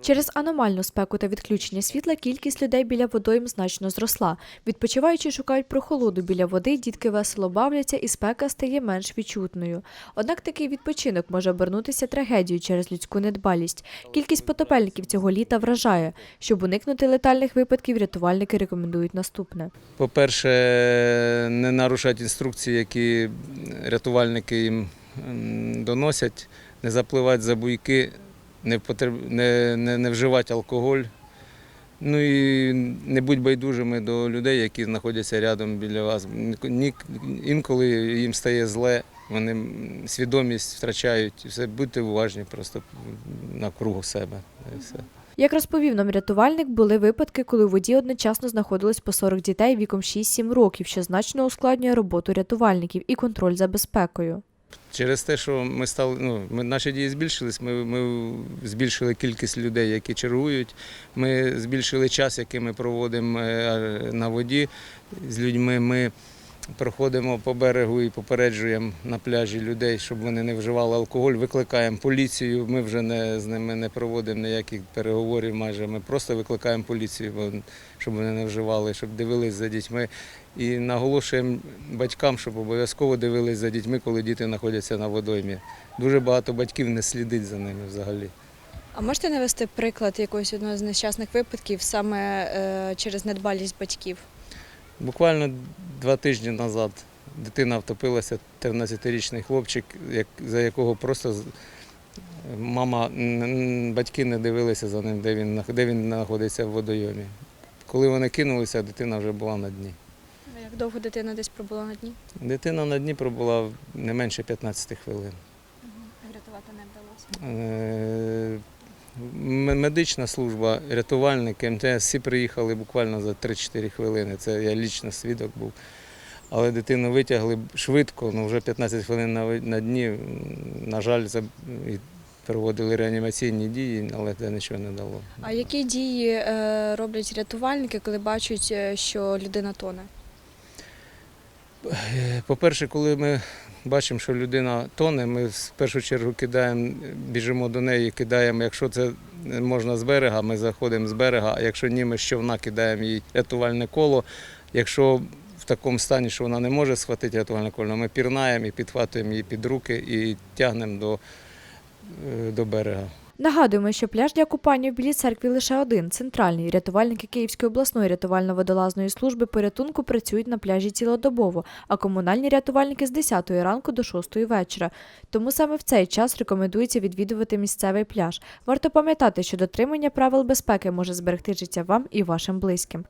Через аномальну спеку та відключення світла кількість людей біля водойм значно зросла. Відпочиваючи шукають прохолоду біля води, дітки весело бавляться і спека стає менш відчутною. Однак такий відпочинок може обернутися трагедією через людську недбалість. Кількість потопельників цього літа вражає. Щоб уникнути летальних випадків, рятувальники рекомендують наступне. По-перше, не нарушати інструкції, які рятувальники їм доносять, не запливати за буйки, не, не, не, не вживати алкоголь. Ну і не будь байдужими до людей, які знаходяться рядом біля вас. Інколи їм стає зле, вони свідомість втрачають. Все, будьте уважні просто навкруг себе. І все. Як розповів нам рятувальник, були випадки, коли у воді одночасно знаходилось по 40 дітей віком 6-7 років, що значно ускладнює роботу рятувальників і контроль за безпекою. Через те, що ми стали, ну, ми, наші дії збільшились, ми, ми збільшили кількість людей, які чергують. Ми збільшили час, який ми проводимо е, на воді з людьми. Ми проходимо по берегу і попереджуємо на пляжі людей, щоб вони не вживали алкоголь. Викликаємо поліцію. Ми вже не, з ними не проводимо ніяких переговорів майже. Ми просто викликаємо поліцію, щоб вони не вживали, щоб дивились за дітьми. І наголошуємо батькам, щоб обов'язково дивились за дітьми, коли діти знаходяться на водоймі. Дуже багато батьків не слідить за ними взагалі. А можете навести приклад якогось одного з нещасних випадків саме е, через недбалість батьків? Буквально два тижні назад дитина втопилася, 13-річний хлопчик, за якого просто мама, батьки не дивилися за ним, де він, де він знаходиться в водойомі. Коли вони кинулися, дитина вже була на дні. А Як довго дитина десь пробула на дні? Дитина на дні пробула не менше 15 хвилин. Врятувати не вдалося. Медична служба, рятувальники, МТС всі приїхали буквально за 3-4 хвилини. Це я лічно свідок був. Але дитину витягли швидко, ну вже 15 хвилин на, дні. На жаль, проводили реанімаційні дії, але це нічого не дало. А які дії е, роблять рятувальники, коли бачать, е, що людина тоне? Е, По-перше, коли ми бачимо, що людина тоне, ми в першу чергу кидаємо, біжимо до неї, кидаємо, якщо це можна з берега, ми заходимо з берега, а якщо ні, ми з човна кидаємо їй рятувальне коло. Якщо в такому стані, що вона не може схватити рятувальне коло, ми пірнаємо і підхватуємо її під руки і тягнемо до, е, до берега. Нагадуємо, що пляж для купання в Білій церкві лише один центральний. Рятувальники Київської обласної рятувально-водолазної служби порятунку працюють на пляжі цілодобово, а комунальні рятувальники з 10 ранку до 6 вечора. Тому саме в цей час рекомендується відвідувати місцевий пляж. Варто пам'ятати, що дотримання правил безпеки може зберегти життя вам і вашим близьким.